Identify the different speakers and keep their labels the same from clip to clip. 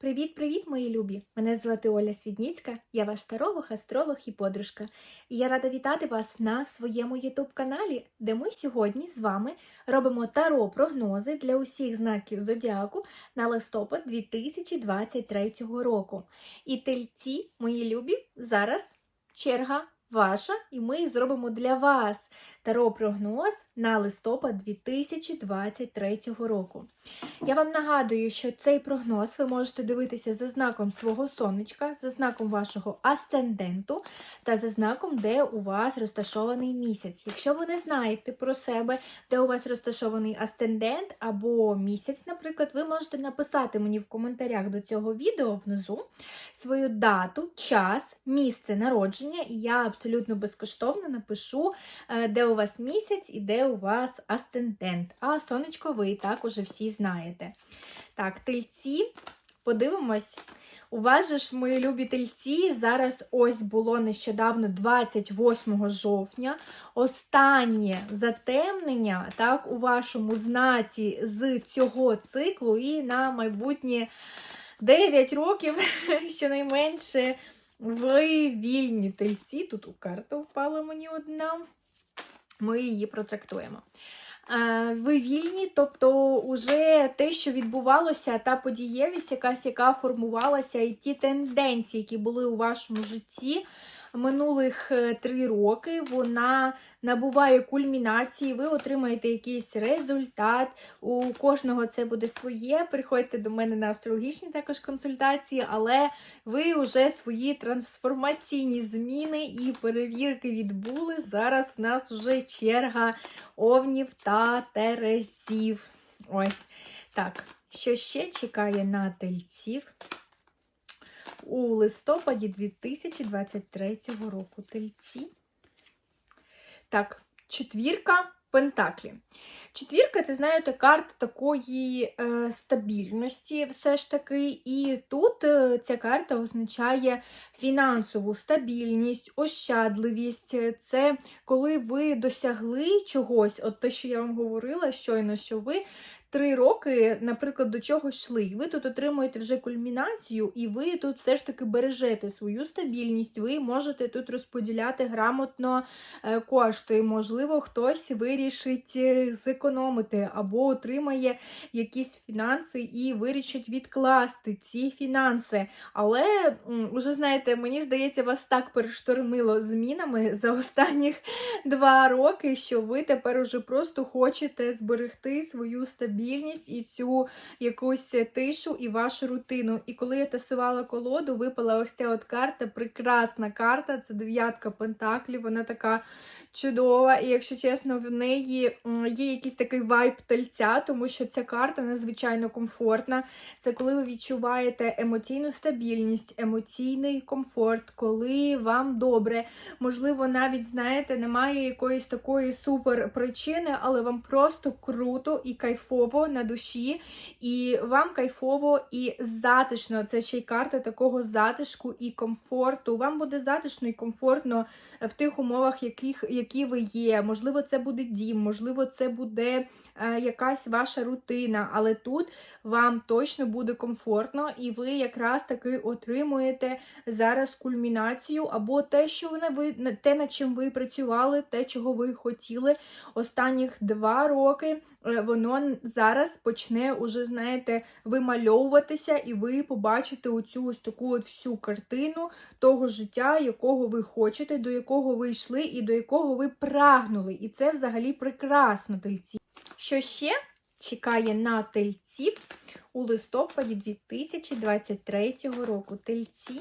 Speaker 1: Привіт-привіт, мої любі! Мене звати Оля Свідніцька, я ваш таролог, астролог і подружка. І я рада вітати вас на своєму ютуб-каналі, де ми сьогодні з вами робимо таро-прогнози для усіх знаків зодіаку на листопад 2023 року. І тельці, мої любі, зараз черга ваша, і ми зробимо для вас таро-прогноз на листопад 2023 року. Я вам нагадую, що цей прогноз ви можете дивитися за знаком свого сонечка, за знаком вашого асценденту та за знаком, де у вас розташований місяць. Якщо ви не знаєте про себе, де у вас розташований асцендент або місяць, наприклад, ви можете написати мені в коментарях до цього відео внизу свою дату, час, місце народження, і я абсолютно безкоштовно напишу, е, де у вас місяць і де у вас асцендент. А сонечко ви і так уже всі знаєте. Так, тельці, подивимось. У вас же ж, мої любі тельці, зараз ось було нещодавно 28 жовтня. Останнє затемнення так, у вашому знаці з цього циклу, і на майбутнє 9 років, щонайменше, ви вільні тельці. Тут у карта впала мені одна. Ми її протрактуємо. Е, Ви вільні, тобто уже те, що відбувалося, та подієвість, якась, яка формувалася, і ті тенденції, які були у вашому житті минулих е, три роки, вона набуває кульмінації, ви отримаєте якийсь результат. У кожного це буде своє. Приходьте до мене на астрологічні також консультації, але ви вже свої трансформаційні зміни і перевірки відбули. Зараз у нас вже черга овнів та терезів. Ось так. Що ще чекає на тельців? У листопаді 2023 року тельці. Так, четвірка Пентаклі. Четвірка це, знаєте, карта такої е, стабільності, все ж таки. І тут е, ця карта означає фінансову стабільність, ощадливість. Це коли ви досягли чогось, от те, що я вам говорила щойно, що ви. Три роки, наприклад, до чого йшли, і ви тут отримуєте вже кульмінацію, і ви тут все ж таки бережете свою стабільність, ви можете тут розподіляти грамотно е, кошти. Можливо, хтось вирішить е, зекономити або отримає якісь фінанси і вирішить відкласти ці фінанси. Але вже знаєте, мені здається, вас так перештормило змінами за останніх два роки, що ви тепер уже просто хочете зберегти свою стабільність і цю якусь тишу і вашу рутину. І коли я тасувала колоду, випала ось ця от карта, прекрасна карта, це дев'ятка пентаклів, вона така чудова. І, якщо чесно, в неї є якийсь такий вайб тельця, тому що ця карта надзвичайно комфортна. Це коли ви відчуваєте емоційну стабільність, емоційний комфорт, коли вам добре. Можливо, навіть, знаєте, немає якоїсь такої супер причини, але вам просто круто і кайфово на душі, і вам кайфово і затишно. Це ще й карта такого затишку і комфорту. Вам буде затишно і комфортно в тих умовах, яких які ви є. Можливо, це буде дім, можливо, це буде е, якась ваша рутина, але тут вам точно буде комфортно, і ви якраз таки отримуєте зараз кульмінацію, або те, що ви те, над чим ви працювали, те, чого ви хотіли останніх два роки. Е, воно зараз почне уже, знаєте, вимальовуватися, і ви побачите оцю ось таку от всю картину того життя, якого ви хочете, до якого ви йшли, і до якого ви прагнули. І це взагалі прекрасно, тельці. Що ще чекає на тельців у листопаді 2023 року? Тельці.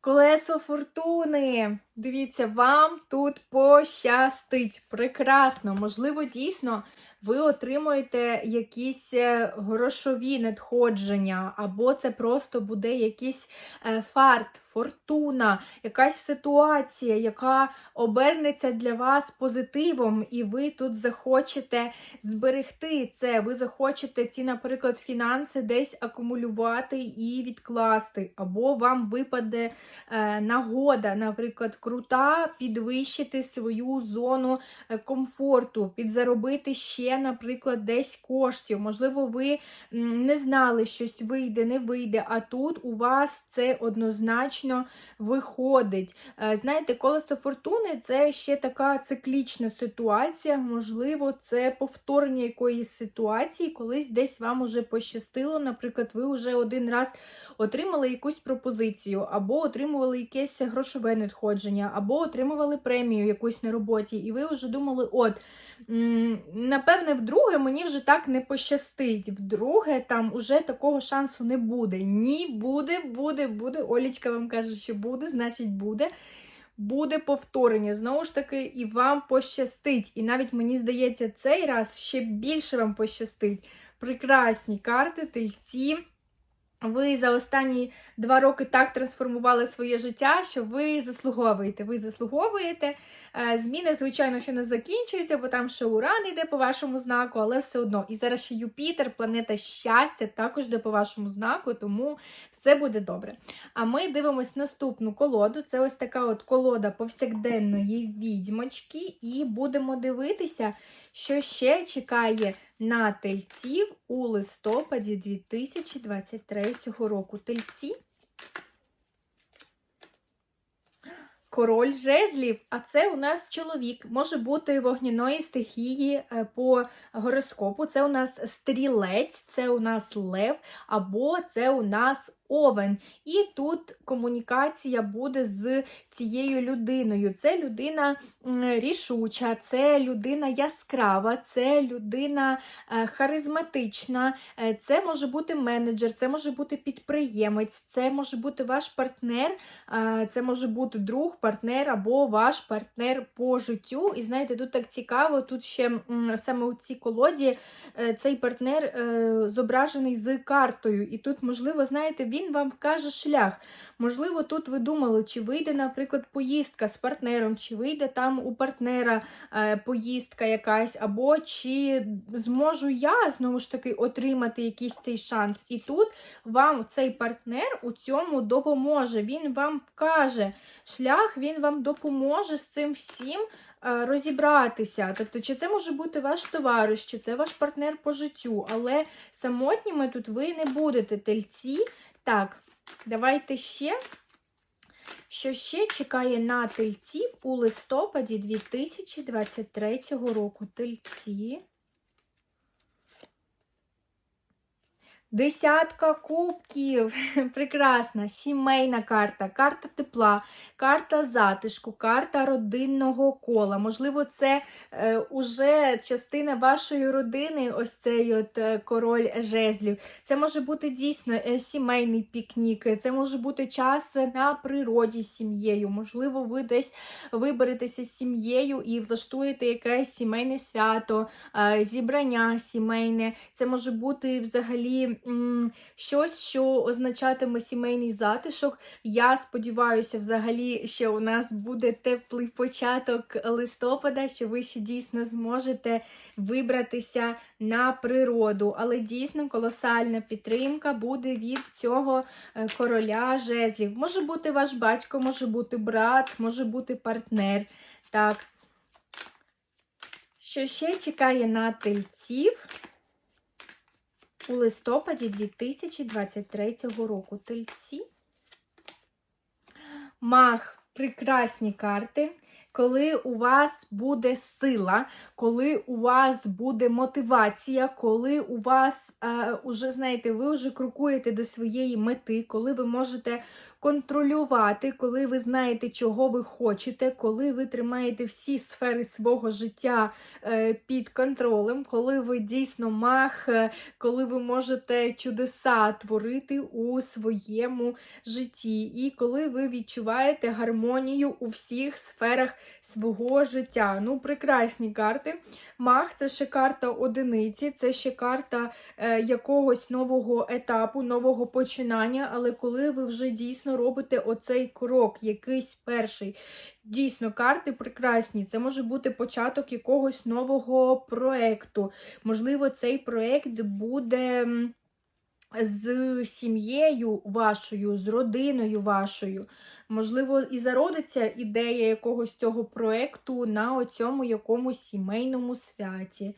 Speaker 1: Колесо фортуни. Дивіться, вам тут пощастить. Прекрасно. Можливо, дійсно, ви отримуєте якісь е, грошові надходження, або це просто буде якийсь е, фарт, фортуна, якась ситуація, яка обернеться для вас позитивом, і ви тут захочете зберегти це. Ви захочете ці, наприклад, фінанси десь акумулювати і відкласти, або вам випаде е, нагода, наприклад, крута, підвищити свою зону е, комфорту, підзаробити ще, наприклад, десь коштів. Можливо, ви не знали, щось вийде, не вийде, а тут у вас це однозначно виходить. Е, Знаєте, колесо фортуни це ще така циклічна ситуація. Можливо, це повторення якоїсь ситуації, колись десь вам уже пощастило. Наприклад, ви вже один раз отримали якусь пропозицію, або отримували якесь грошове надходження, або отримували премію якусь на роботі, і ви вже думали, от. Напевне, вдруге мені вже так не пощастить. Вдруге там уже такого шансу не буде. Ні, буде, буде, буде. Олічка вам каже, що буде, значить буде. Буде повторення. Знову ж таки, і вам пощастить. І навіть мені здається, цей раз ще більше вам пощастить. Прекрасні карти, тельці. Ви за останні два роки так трансформували своє життя, що ви заслуговуєте. Ви заслуговуєте. Е, Зміни, звичайно, що не закінчуються, бо там ще Уран йде по вашому знаку, але все одно. І зараз ще Юпітер, планета щастя, також йде по вашому знаку, тому все буде добре. А ми дивимось наступну колоду. Це ось така от колода повсякденної відьмочки, і будемо дивитися, що ще чекає на тельців у листопаді 2023 року. Тельці. Король жезлів, а це у нас чоловік, може бути вогняної стихії е, по гороскопу. Це у нас стрілець, це у нас лев, або це у нас овен. І тут комунікація буде з цією людиною. Це людина рішуча, це людина яскрава, це людина е, харизматична, е, це може бути менеджер, це може бути підприємець, це може бути ваш партнер, е, це може бути друг, партнер або ваш партнер по життю. І знаєте, тут так цікаво, тут ще саме у цій колоді цей партнер зображений з картою. І тут, можливо, знаєте, він вам вкаже шлях. Можливо, тут ви думали, чи вийде, наприклад, поїздка з партнером, чи вийде там у партнера е, поїздка якась, або чи зможу я знову ж таки отримати якийсь цей шанс. І тут вам цей партнер у цьому допоможе. Він вам вкаже шлях, він вам допоможе з цим всім е, розібратися. Тобто, чи це може бути ваш товариш, чи це ваш партнер по життю, але самотніми тут ви не будете тельці. Так, давайте ще. Що ще чекає на тельців у листопаді 2023 року? Тельці. Десятка кубків. Прекрасна, сімейна карта, карта тепла, карта затишку, карта родинного кола. Можливо, це е, уже частина вашої родини, ось цей от е, король жезлів. Це може бути дійсно е, сімейний пікнік, це може бути час на природі з сім'єю. Можливо, ви десь виберетеся з сім'єю і влаштуєте якесь сімейне свято, е, зібрання сімейне. Це може бути взагалі щось, що означатиме сімейний затишок. Я сподіваюся, взагалі, що у нас буде теплий початок листопада, що ви ще дійсно зможете вибратися на природу. Але дійсно колосальна підтримка буде від цього е, короля жезлів. Може бути ваш батько, може бути брат, може бути партнер. Так. Що ще чекає на тельців? У листопаді 2023 року. Тельці. Мах. Прекрасні карти. Коли у вас буде сила, коли у вас буде мотивація, коли у вас, е, уже, знаєте, ви вже крокуєте до своєї мети, коли ви можете контролювати, коли ви знаєте, чого ви хочете, коли ви тримаєте всі сфери свого життя е, під контролем, коли ви дійсно мах, е, коли ви можете чудеса творити у своєму житті, і коли ви відчуваєте гармонію у всіх сферах свого життя. Ну, прекрасні карти. Мах це ще карта одиниці, це ще карта е, якогось нового етапу, нового починання. Але коли ви вже дійсно робите оцей крок, якийсь перший, дійсно карти прекрасні. Це може бути початок якогось нового проекту. Можливо, цей проект буде. З сім'єю вашою, з родиною вашою. Можливо, і зародиться ідея якогось цього проекту на оцьому якомусь сімейному святі.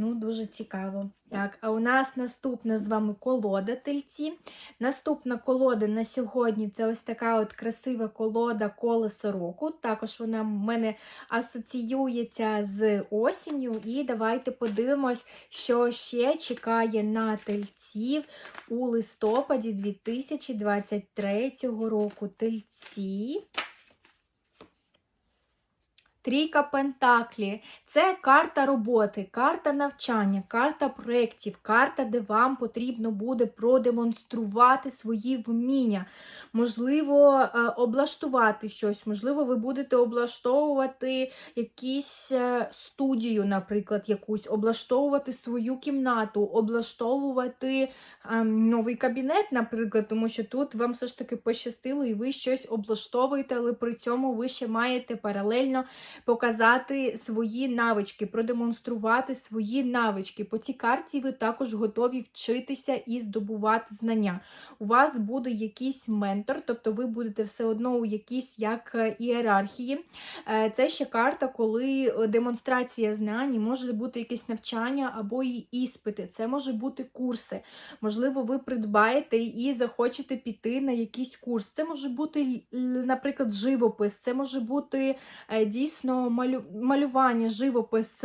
Speaker 1: Ну, дуже цікаво. Так, а у нас наступна з вами колода тельці. Наступна колода на сьогодні це ось така от красива колода колесо року. Також вона в мене асоціюється з осінню. І давайте подивимось, що ще чекає на тельців у листопаді 2023 року. Тельці. Трійка Пентаклі. Це карта роботи, карта навчання, карта проєктів, карта, де вам потрібно буде продемонструвати свої вміння, можливо, е, облаштувати щось, можливо, ви будете облаштовувати якісь е, студію, наприклад, якусь, облаштовувати свою кімнату, облаштовувати ем, новий кабінет, наприклад, тому що тут вам все ж таки пощастило, і ви щось облаштовуєте, але при цьому ви ще маєте паралельно показати свої навички, продемонструвати свої навички. По цій карті ви також готові вчитися і здобувати знання. У вас буде якийсь ментор, тобто ви будете все одно у якійсь як е, ієрархії. Е, Це ще карта, коли е, демонстрація знань, може бути якесь навчання або і іспити. Це може бути курси. Можливо, ви придбаєте і захочете піти на якийсь курс. Це може бути, наприклад, живопис, це може бути дійсно малю... малювання, живопис,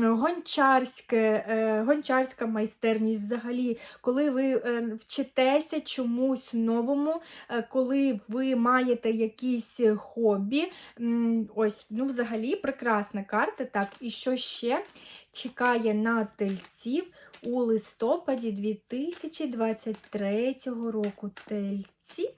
Speaker 1: гончарське, гончарська майстерність взагалі, коли ви вчитеся чомусь новому, коли ви маєте якісь хобі. Ось, ну, взагалі, прекрасна карта. Так, і що ще чекає на тельців у листопаді 2023 року тельці?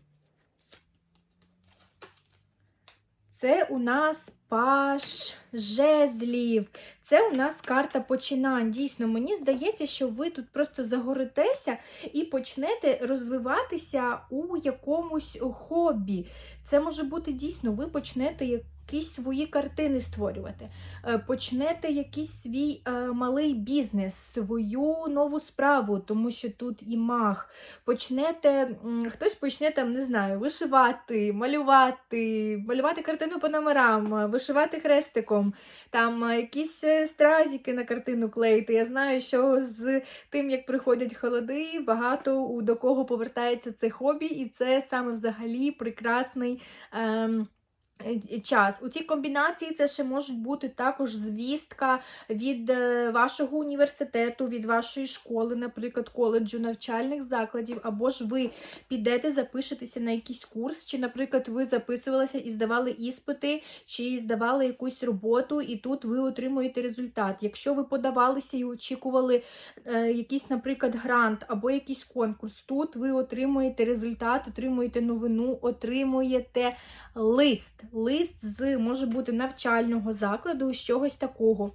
Speaker 1: Це у нас паш жезлів. Це у нас карта починань. Дійсно, мені здається, що ви тут просто загоритеся і почнете розвиватися у якомусь хобі. Це може бути дійсно, ви почнете якісь свої картини створювати, е, почнете якийсь свій е, малий бізнес, свою нову справу, тому що тут і мах. Почнете, хтось почне там, не знаю, вишивати, малювати, малювати картину по номерам, вишивати хрестиком, там е, якісь стразики на картину клеїти. Я знаю, що з тим, як приходять холоди, багато до кого повертається це хобі, і це саме взагалі прекрасний. Ем, Час. У цій комбінації це ще можуть бути також звістка від е, вашого університету, від вашої школи, наприклад, коледжу, навчальних закладів, або ж ви підете, запишетеся на якийсь курс, чи, наприклад, ви записувалися і здавали іспити, чи здавали якусь роботу, і тут ви отримуєте результат. Якщо ви подавалися і очікували е, якийсь, наприклад, грант або якийсь конкурс, тут ви отримуєте результат, отримуєте новину, отримуєте лист лист з може бути навчального закладу, з чогось такого.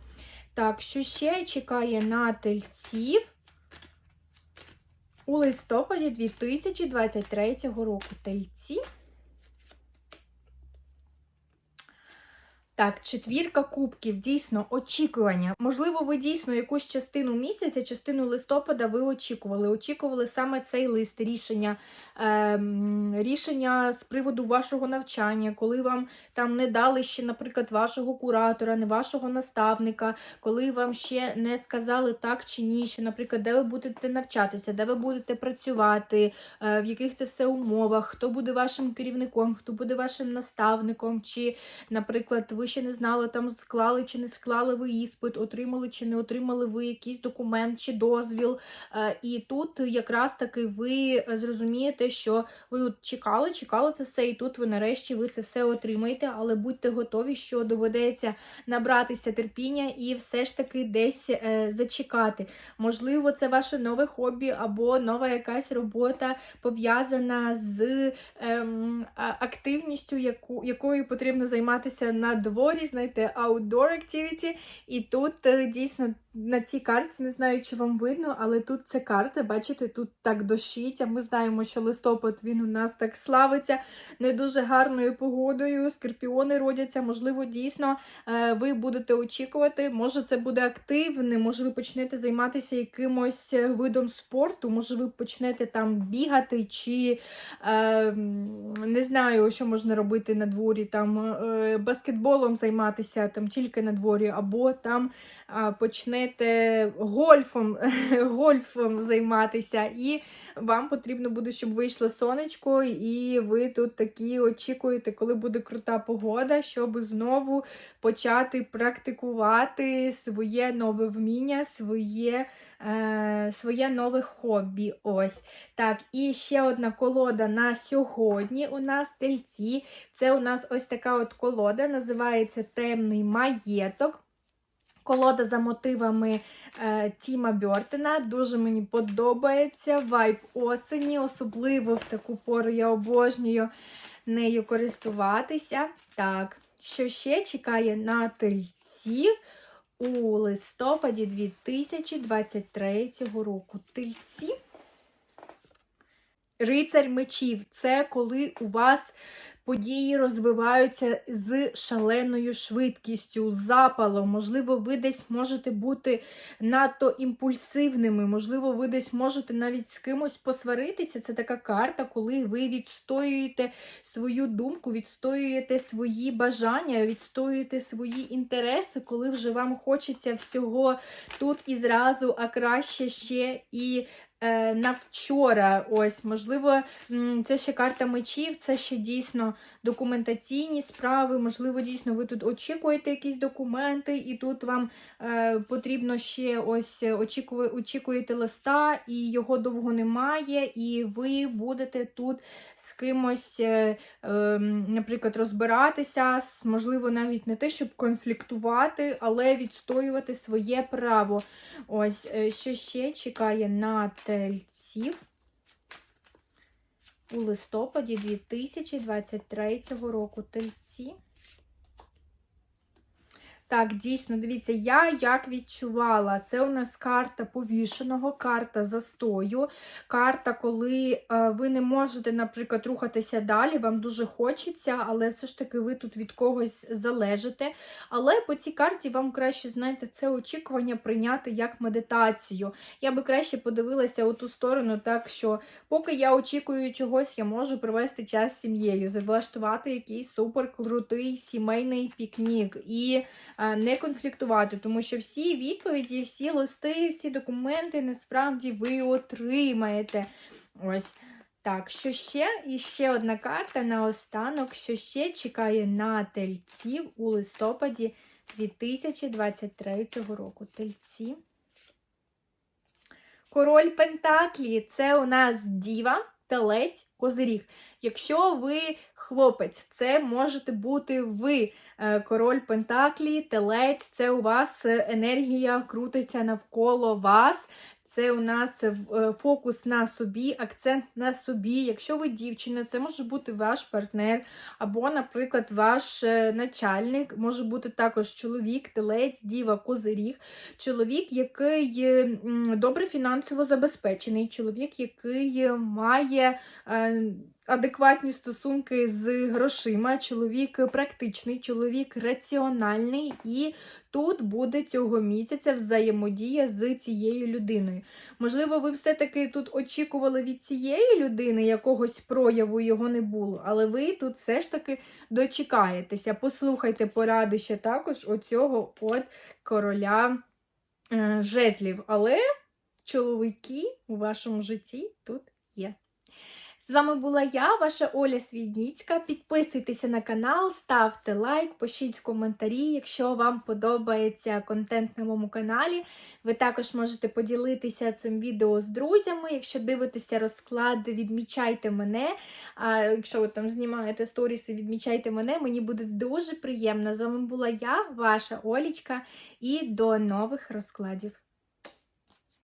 Speaker 1: Так, що ще чекає на тельців у листопаді 2023 року тельці. Так, четвірка кубків, дійсно, очікування. Можливо, ви дійсно якусь частину місяця, частину листопада ви очікували. Очікували саме цей лист, рішення е, рішення з приводу вашого навчання, коли вам там не дали ще, наприклад, вашого куратора, не вашого наставника, коли вам ще не сказали так чи ні, що, наприклад, де ви будете навчатися, де ви будете працювати, е, в яких це все умовах, хто буде вашим керівником, хто буде вашим наставником, чи, наприклад, ви ви ще не знали, там склали чи не склали ви іспит, отримали чи не отримали ви якийсь документ чи дозвіл. Е, і тут якраз таки ви зрозумієте, що ви от чекали, чекали це все, і тут ви нарешті ви це все отримаєте, але будьте готові, що доведеться набратися терпіння і все ж таки десь е, зачекати. Можливо, це ваше нове хобі або нова якась робота пов'язана з ем, активністю, яку, якою потрібно займатися над дворі, знаєте, outdoor activity. І тут е, дійсно на цій карті, не знаю, чи вам видно, але тут це карта, бачите, тут так дощить, а ми знаємо, що листопад він у нас так славиться не дуже гарною погодою, скорпіони родяться, можливо, дійсно е, ви будете очікувати, може це буде активне, може ви почнете займатися якимось е, видом спорту, може ви почнете там бігати, чи е, не знаю, що можна робити на дворі, там е, баскетболом займатися там тільки на дворі, або там почнете гольфом, гольфом займатися, і вам потрібно буде, щоб вийшло сонечко, і ви тут такі очікуєте, коли буде крута погода, щоб знову почати практикувати своє нове вміння, своє, е, своє нове хобі. Ось. Так, і ще одна колода на сьогодні у нас тельці. Це у нас ось така от колода, називається Темний маєток. Колода за мотивами е, Тіма Бьортона. Дуже мені подобається вайб осені, особливо в таку пору я обожнюю нею користуватися. Так, що ще чекає на тельців у листопаді 2023 року? Тельці. Рицарь мечів це коли у вас події розвиваються з шаленою швидкістю, запалом. Можливо, ви десь можете бути надто імпульсивними, можливо, ви десь можете навіть з кимось посваритися. Це така карта, коли ви відстоюєте свою думку, відстоюєте свої бажання, відстоюєте свої інтереси, коли вже вам хочеться всього тут і зразу, а краще ще і на вчора. Ось, можливо, це ще карта мечів, це ще дійсно документаційні справи. Можливо, дійсно, ви тут очікуєте якісь документи, і тут вам е, потрібно ще ось очікує, очікуєте листа, і його довго немає, і ви будете тут з кимось, е, е, наприклад, розбиратися, можливо, навіть не те, щоб конфліктувати, але відстоювати своє право. Ось, е, що ще чекає на тельців у листопаді 2023 року. Тельці. Так, дійсно, дивіться, я як відчувала, це у нас карта повішеного, карта застою, карта, коли е, ви не можете, наприклад, рухатися далі, вам дуже хочеться, але все ж таки ви тут від когось залежите. Але по цій карті вам краще, знаєте, це очікування прийняти як медитацію. Я би краще подивилася у ту сторону, так що, поки я очікую чогось, я можу провести час з сім'єю, влаштувати якийсь супер крутий сімейний пікнік. І не конфліктувати, тому що всі відповіді, всі листи, всі документи насправді ви отримаєте. Ось. Так, що ще? І ще одна карта на останок, що ще чекає на тельців у листопаді 2023 року. Тельці. Король Пентаклі це у нас діва, телець, козиріг. Якщо ви хлопець, це можете бути ви. Е, король Пентаклі, телець, це у вас енергія крутиться навколо вас. Це у нас е, фокус на собі, акцент на собі. Якщо ви дівчина, це може бути ваш партнер, або, наприклад, ваш е, начальник, може бути також чоловік, телець, діва, козиріг, чоловік, який добре фінансово забезпечений, чоловік, який має адекватні стосунки з грошима, чоловік практичний, чоловік раціональний, і тут буде цього місяця взаємодія з цією людиною. Можливо, ви все-таки тут очікували від цієї людини якогось прояву, його не було, але ви тут все ж таки дочекаєтеся. Послухайте поради ще також оцього от короля е, жезлів. Але чоловіки у вашому житті тут є. З вами була я, ваша Оля Свідніцька. Підписуйтеся на канал, ставте лайк, пишіть коментарі, якщо вам подобається контент на моєму каналі. Ви також можете поділитися цим відео з друзями. Якщо дивитеся розклад, відмічайте мене. А якщо ви там знімаєте сторіси, відмічайте мене. Мені буде дуже приємно. З вами була я, ваша Олічка, і до нових розкладів.